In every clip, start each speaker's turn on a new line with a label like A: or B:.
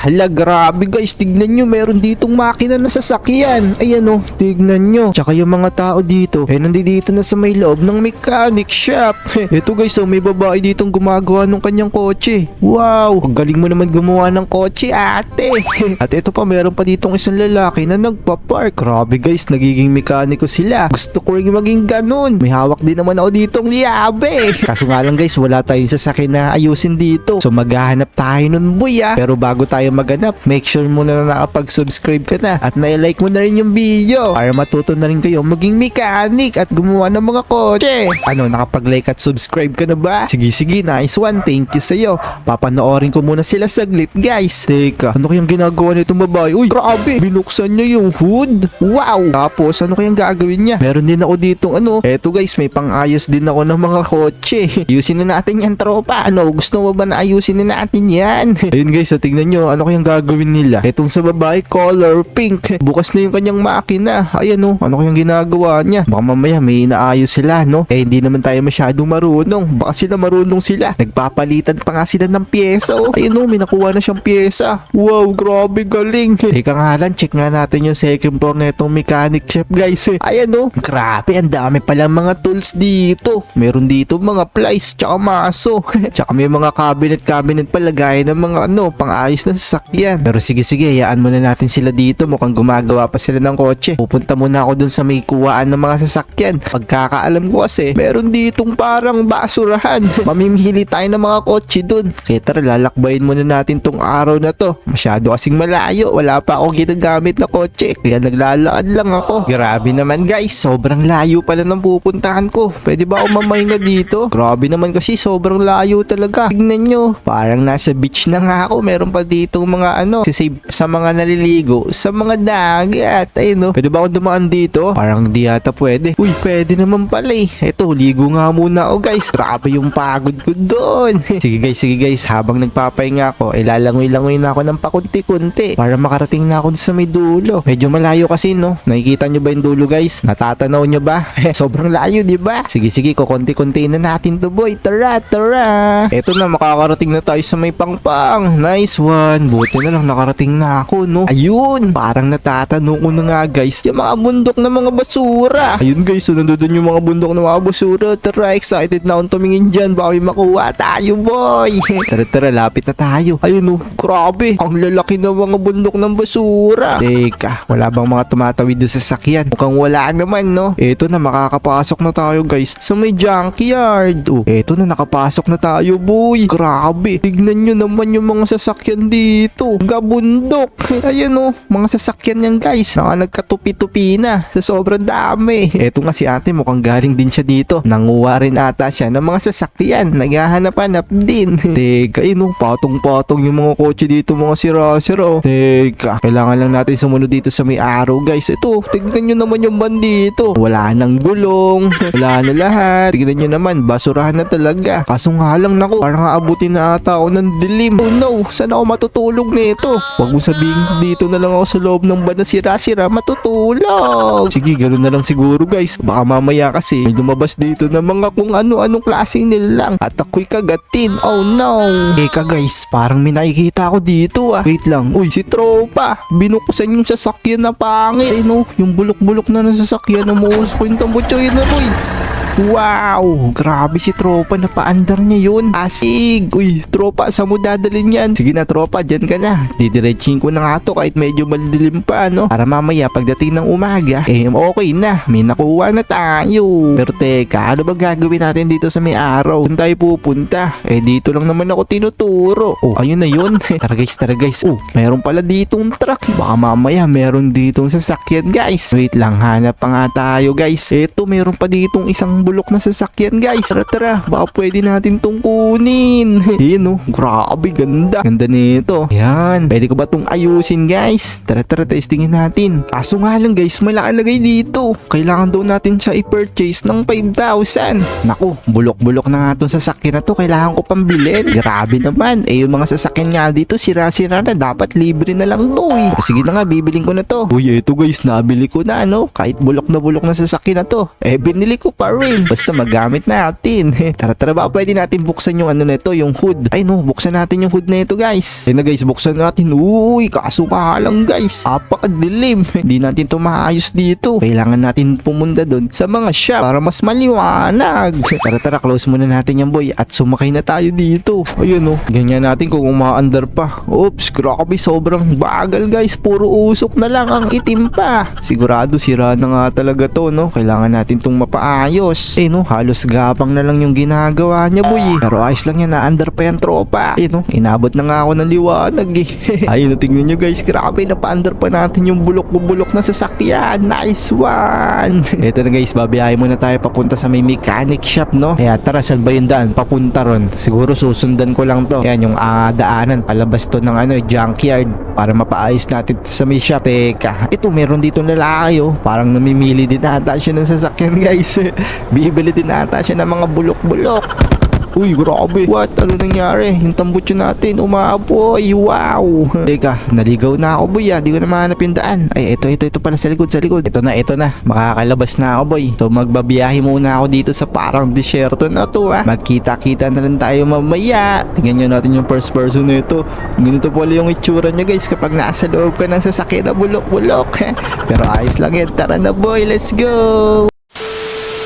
A: Hala, grabe guys. Tignan nyo, meron ditong makina na sasakyan. Ayan o, tignan nyo. Tsaka yung mga tao dito, eh nandito na sa may loob ng mechanic shop. Ito guys, oh, may babae ditong gumagawa ng kanyang kotse. Wow, ang galing mo naman gumawa ng kotse, ate. At ito pa, meron pa ditong isang lalaki na nagpa-park. Grabe guys, nagiging mekaniko sila. Gusto ko rin maging ganun. May hawak din naman ako ditong liabe. Kaso nga lang guys, wala tayong sasakyan na ayusin dito. So maghahanap tayo nun boy ah. Pero bago tayo maganap, make sure muna na nakapag-subscribe ka na at na-like mo na rin yung video para matuto na rin kayo maging mechanic at gumawa ng mga kotse. Ano, nakapag-like at subscribe ka na ba? Sige sige, nice one. Thank you sa'yo. Papanoorin ko muna sila saglit guys. Teka, ano kayang ginagawa nitong babae? Uy, grabe! Binuksan niya yung hood. Wow! Tapos, ano kayang gagawin niya? Meron din ako ditong ano. Eto guys, may pang-ayos din ako ng mga kotse. Ayusin na natin yan, tropa. Ano, gusto mo ba na ayusin na natin yan? Ayun guys, so tingnan nyo, ano kayang gagawin nila? Etong sa babae, color pink. Bukas na yung kanyang makina. Ayan oh, ano kayang ginagawa niya? Baka mamaya may inaayos sila, no? Eh, hindi naman tayo masyadong marunong. Baka sila marunong sila. Nagpapalitan pa nga sila ng pyesa, oh. Ayun oh, may nakuha na siyang pyesa. Wow, grabe galing. Teka nga lang, check nga natin yung second floor na itong mechanic shop, guys. Ayan oh, grabe, ang dami palang mga tools dito. Meron dito mga plies, tsaka maso. tsaka may mga cabinet-cabinet pala gaya ng mga ano, pang-ayos na sasakyan. Pero sige sige, hayaan muna natin sila dito. Mukhang gumagawa pa sila ng kotse. Pupunta muna ako dun sa may kuwaan ng mga sasakyan. Pagkakaalam ko kasi, meron ditong parang basurahan. Mamimili tayo ng mga kotse dun. Kaya tara, lalakbayin muna natin tong araw na to. Masyado kasing malayo. Wala pa ako ginagamit na kotse. Kaya naglalakad lang ako. Grabe naman guys, sobrang layo pala ng pupuntahan ko. Pwede ba ako mamahinga dito? Grabe naman kasi sobrang layo talaga. Tignan nyo, parang nasa beach na nga ako. Meron pa dito mga ano, sisave sa mga naliligo, sa mga dagat. Ayun no, pwede ba ako dumaan dito? Parang di yata pwede. Uy, pwede naman pala eh. Eto, ligo nga muna ako guys. Grabe yung pagod ko doon. sige guys, sige guys, habang nagpapahinga ako, ilalangoy-langoy na ako ng pakunti-kunti para makarating na ako sa may dulo. Medyo malayo kasi no. Nakikita nyo ba yung dulo guys? Natatanaw nyo ba? Sobrang layo, di ba? Sige sige, kukunti-kunti na natin to boy. Tara, tara. Eto na, makakarating na tayo sa may pangpang. Nice one. Buti na lang nakarating na ako, no? Ayun, parang natatanong ko na nga guys, yung mga bundok na mga basura. Ayun guys, so nandun yung mga bundok na mga basura. Tara, excited na akong tumingin dyan. Baka may makuha tayo, boy. tara, tara, lapit na tayo. Ayun, oh, grabe. Ang lalaki ng mga bundok ng basura. Teka, wala bang mga tumatawid doon sa sakyan? Mukhang wala naman, no? Eto na, makakapasok na tayo, guys. Sa may junkyard. Oh, eto na, nakapasok na tayo, boy. Grabe. Tignan nyo naman yung mga sasakyan dito. Gabundok. Ayan, oh, mga sasakyan yan, guys. Mga nagkatupi-tupi na. Sa sobrang dami. Eto nga si ate, mukhang galing din siya dito. Nanguha rin ata siya ng mga sasakyan. Naghahanap-hanap din. Teka, yun, oh, patong-patong yung mga kotse dito, mga sira-sira. oh. Teka, kailangan lang natin sumunod dito sa may araw, guys. Ito, tignan nyo naman yung van dito. Wala nang gulong. Wala na lahat. Tignan nyo naman, basurahan na talaga. Kaso nga lang, naku, parang aabutin na ata ako ng dilim. Oh no, saan ako matutulog nito? Huwag mo sabihin dito na lang ako sa loob ng van na sira-sira matutulog. Sige, ganoon na lang siguro, guys. Baka mamaya kasi may lumabas dito ng mga kung ano-anong klaseng nilang at ako'y kagatin. Oh no. Eka guys, parang may nakikita ako dito ah. Wait lang. Uy, si Tropa. Binuksan yung sasakyan na pangit. Ay no, yung bulok-bulok na ng sasakyan na muus ko yung tambutsoy na boy. Wow! Grabe si tropa, napaandar niya yun. Asig! Uy, tropa, saan mo dadalhin yan? Sige na tropa, dyan ka na. Didiretsin ko na nga to kahit medyo madilim pa, no? Para mamaya pagdating ng umaga, eh okay na. May nakuha na tayo. Pero teka, ano ba gagawin natin dito sa may araw? Saan tayo pupunta? Eh dito lang naman ako tinuturo. Oh, ayun na yun. tara guys, tara guys. Oh, meron pala ditong truck. Baka mamaya meron ditong sasakyan guys. Wait lang, hanap pa nga tayo guys. Eto, meron pa ditong isang bulok na sasakyan guys. Tara tara, baka pwede natin tong kunin. Yun oh, grabe ganda. Ganda nito. Yan, pwede ko ba tong ayusin guys? Tara tara, testingin natin. Kaso nga lang guys, may nakalagay dito. Kailangan daw natin siya i-purchase ng 5,000. Naku, bulok-bulok na nga tong sasakyan na to. Kailangan ko pambilin. Grabe naman. Eh yung mga sasakyan nga dito, sira-sira na. Dapat libre na lang to eh. Sige na nga, bibiling ko na to. Uy, eto guys, nabili ko na ano. Kahit bulok na bulok na sasakyan na to. Eh, binili ko pa rin. Rin. Basta magamit natin. tara tara ba pwede natin buksan yung ano nito, yung hood. Ay no, buksan natin yung hood nito guys. Ayun na guys, buksan natin. Uy, kaso ka lang guys. Apakadilim. Hindi natin to maayos dito. Kailangan natin pumunta doon sa mga shop para mas maliwanag. tara tara, close muna natin yan boy at sumakay na tayo dito. Ayun oh, ganyan natin kung umaandar pa. Oops, grabe sobrang bagal guys. Puro usok na lang ang itim pa. Sigurado sira na nga talaga to no. Kailangan natin tong mapaayos. Eh no, halos gapang na lang yung ginagawa niya boy. eh. Pero ayos lang yan, naandar pa yan tropa. Eh no, inabot na nga ako ng liwanag eh. Ayun, tingnan nyo guys, grabe napaandar pa natin yung bulok-bulok na sasakyan. Nice one! Ito na guys, babiyahe muna tayo papunta sa may mechanic shop no. Kaya tara, saan ba yung daan? Papunta ron. Siguro susundan ko lang to. Yan yung ah, daanan, palabas to ng ano, junkyard para mapaayos natin sa may shop. Teka, ito meron dito lalaki oh. Parang namimili din ata siya ng sasakyan guys. Bibili din ata siya ng mga bulok-bulok. Uy, grabe. What? Ano nangyari? Yung tambutso natin, umaapoy. Wow. Teka, naligaw na ako, boy. Ah. Di ko na mahanap yung daan. Ay, ito, ito, ito pala sa likod, sa likod. Ito na, ito na. Makakalabas na ako, boy. So, magbabiyahe muna ako dito sa parang disyerto na to, ah. Magkita-kita na lang tayo mamaya. Tingnan nyo natin yung first person na ito. Ganito pala yung itsura nyo, guys, kapag nasa loob ka ng sasakyan na bulok-bulok. Pero ayos lang yan. Tara na, boy. Let's go.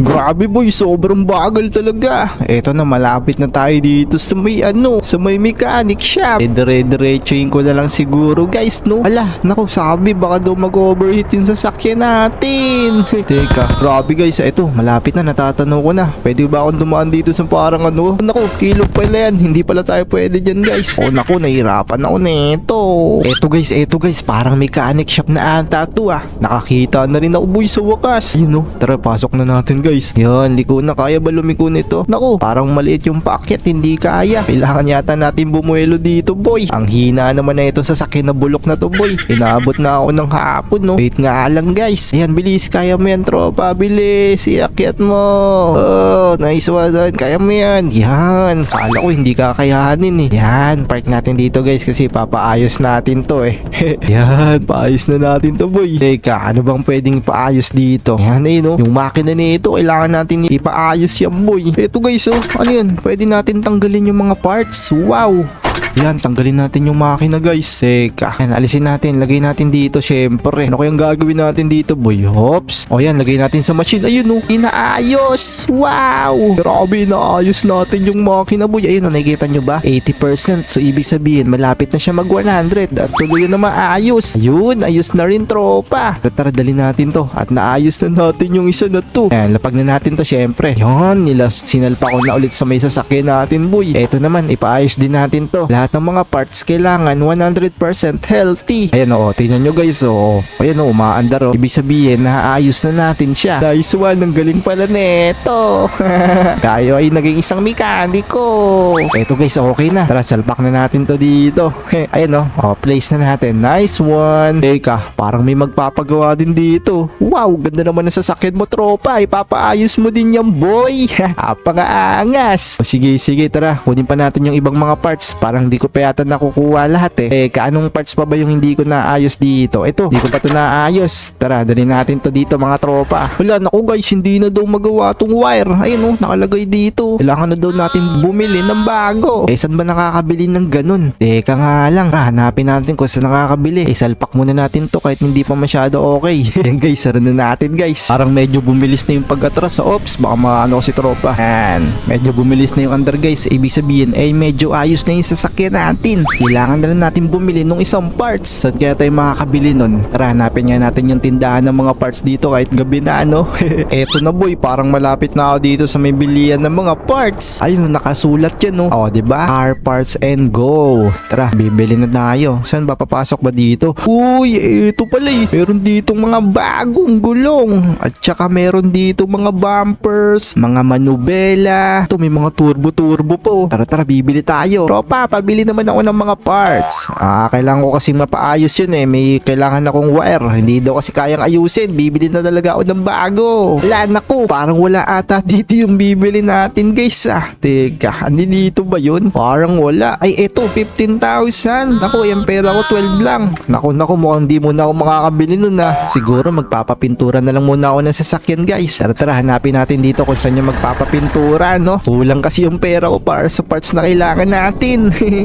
A: Grabe boy, sobrang bagal talaga. Eto na, malapit na tayo dito sa may ano, sa may mechanic shop. E dire-diretsuin ko na lang siguro guys, no? Ala, naku, sabi baka daw mag-overheat yung sasakyan natin. Teka, grabe guys, eto, malapit na, natatanong ko na. Pwede ba akong dumaan dito sa parang ano? Naku, kilog pala yan, hindi pala tayo pwede dyan guys. O naku, nahirapan ako neto. Eto guys, eto guys, parang mechanic shop na ata to ah. Nakakita na rin ako boy sa wakas. Yun no, tara pasok na natin guys. Yan, liko na kaya ba lumiko nito? Naku, parang maliit yung packet, hindi kaya. Kailangan yata natin bumuelo dito boy. Ang hina naman na ito sa sakyan na bulok na to boy. Inaabot na ako ng hapon no. Wait nga lang guys. Ayan, bilis, kaya mo yan tropa. Bilis, iakyat mo. Oh, nice one. Don. Kaya mo yan. Yan. Kala ko hindi kakayanin eh. Yan, park natin dito guys kasi papaayos natin to eh. Yan, paayos na natin to boy. Teka, ano bang pwedeng paayos dito? Yan eh no. Yung makina nito, kailangan natin ipaayos yan boy. Ito guys oh, ano yan? Pwede natin tanggalin yung mga parts. Wow. Yan, tanggalin natin yung makina guys. Teka. Yan, alisin natin. Lagay natin dito syempre. Ano kayang gagawin natin dito boy? Hops. O yan, lagay natin sa machine. Ayun oh. Inaayos. Wow. Grabe, inaayos natin yung makina boy. Ayun oh, nakikita nyo ba? 80%. So, ibig sabihin, malapit na siya mag 100. At tuloy na maayos. Ayun, ayos na rin tropa. Tara, dali natin to. At naayos na natin yung isa na to. Yan, lapag na natin to syempre. Yan, nila sinalpa ko na ulit sa may sasakyan natin boy. Eto naman, ipaayos din natin to. Lahat ng mga parts kailangan 100% healthy. Ayan o, tingnan nyo guys o. Ayan o, umaandar o. Ibig sabihin, naayos na natin siya. Nice one, ang galing pala neto. Tayo ay naging isang mekaniko. Eto guys, okay na. Tara, salpak na natin to dito. Ayan o, o place na natin. Nice one. Teka, parang may magpapagawa din dito. Wow, ganda naman ng sasakyan mo tropa. Ipapaayos mo din yan boy. Apakaangas. O, sige, sige, tara. Kunin pa natin yung ibang mga parts. Parang di ko pa yata nakukuha lahat eh. Teka, anong parts pa ba yung hindi ko naayos dito? Ito, di ko pa to naayos. Tara, dali natin to dito mga tropa. Wala, naku guys, hindi na daw magawa tong wire. Ayun oh, nakalagay dito. Kailangan na daw natin bumili ng bago. Eh, saan ba nakakabili ng ganun? Teka nga lang, Tara, hanapin natin kung saan nakakabili. Eh, salpak muna natin to kahit hindi pa masyado okay. Yan guys, sara na natin guys. Parang medyo bumilis na yung pag-atras sa ops. Baka maano si tropa. Yan, medyo bumilis na yung under guys. Ibig sabihin, eh medyo ayos na yung sasakyan natin. Kailangan na lang natin bumili ng isang parts. Saan kaya tayo makakabili nun? Tara, hanapin nga natin yung tindahan ng mga parts dito kahit gabi na ano. Eto na boy, parang malapit na ako dito sa may bilian ng mga parts. Ayun, nakasulat yan no. O, di ba? Car parts and go. Tara, bibili na tayo. Saan ba papasok ba dito? Uy, eto pala eh. Meron ditong mga bagong gulong. At saka meron dito mga bumpers, mga manubela. Ito may mga turbo-turbo po. Tara, tara, bibili tayo. Tropa, pabili bibili naman ako ng mga parts. Ah, kailangan ko kasi mapaayos yun eh. May kailangan akong wire. Hindi daw kasi kayang ayusin. Bibili na talaga ako ng bago. Wala naku, parang wala ata dito yung bibili natin guys ah. Teka, andi dito ba yun? Parang wala. Ay, eto, 15,000. Naku, yung pera ko 12 lang. Naku, naku, mukhang di muna ako makakabili nun ah. Siguro magpapapintura na lang muna ako ng sasakyan guys. Tara, tara, hanapin natin dito kung saan yung magpapapintura, no? Kulang kasi yung pera ko para sa parts na kailangan natin.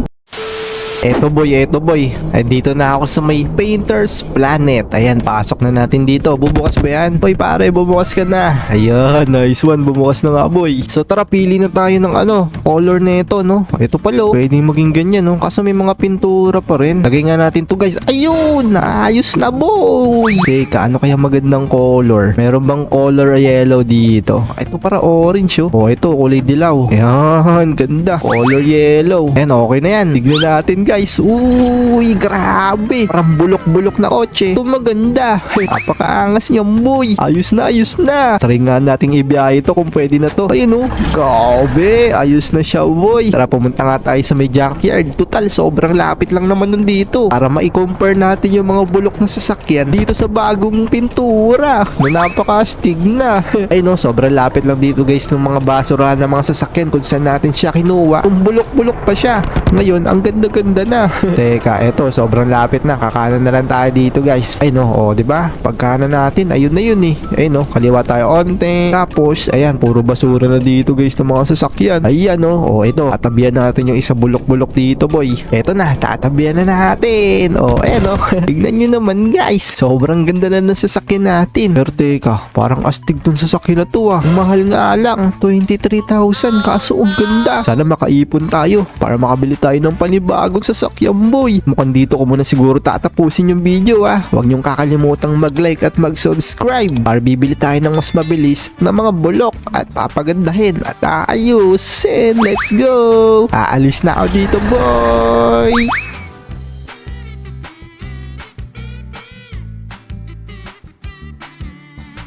A: Eto boy, eto boy. Ay, dito na ako sa may Painter's Planet. Ayan, pasok na natin dito. Bubukas ba yan? Boy, pare, bubukas ka na. Ayan, nice one. Bumukas na nga, boy. So, tara, pili na tayo ng ano, color nito, no? Ito pala, oh. Pwede maging ganyan, no? Kaso may mga pintura pa rin. Lagay nga natin to, guys. Ayun, ayos na, boy. Teka, ano kaya magandang color? Meron bang color yellow dito? Ito para orange, oh. Oh, ito, kulay dilaw. Ayan, ganda. Color yellow. Ayan, okay na yan. Tignan natin, guys. Uy, grabe. Parang bulok-bulok na kotse. Ito maganda. Napakaangas niya, boy. Ayos na, ayos na. Try nga nating ibiyahe ito kung pwede na to. Ayun, oh. Grabe. Ayos na siya, boy. Tara, pumunta nga tayo sa may junkyard. Total, sobrang lapit lang naman nun dito. Para ma-compare natin yung mga bulok na sasakyan dito sa bagong pintura. Na napaka-astig na. Ay no, sobrang lapit lang dito guys ng mga basura ng mga sasakyan kung saan natin siya kinuha. Kung bulok-bulok pa siya. Ngayon, ang ganda-ganda na. Teka, eto, sobrang lapit na. Kakanan na lang tayo dito guys. Ay no, oh, di ba? Pagkanan natin, ayun na yun eh. Ay no, kaliwa tayo onte. Tapos, ayan, puro basura na dito guys ng mga sasakyan. Ayan no, oh, ito, tatabihan natin yung isa bulok-bulok dito boy. Eto na, tatabihan na natin. Oh, ayan no. Tignan nyo naman guys. Sobrang ganda na ng sasakyan natin. Pero teka, parang astig dun sasakyan na to ah. Mahal nga lang, 23,000. Kaso ang ganda. Sana makaipon tayo para makabili tayo ng panibagong sasakyan boy. Mukhang dito ko muna siguro tatapusin yung video ah. Huwag niyong kakalimutang mag-like at mag-subscribe para bibili tayo ng mas mabilis na mga bulok at papagandahin at aayusin. Let's go! Aalis na ako dito boy!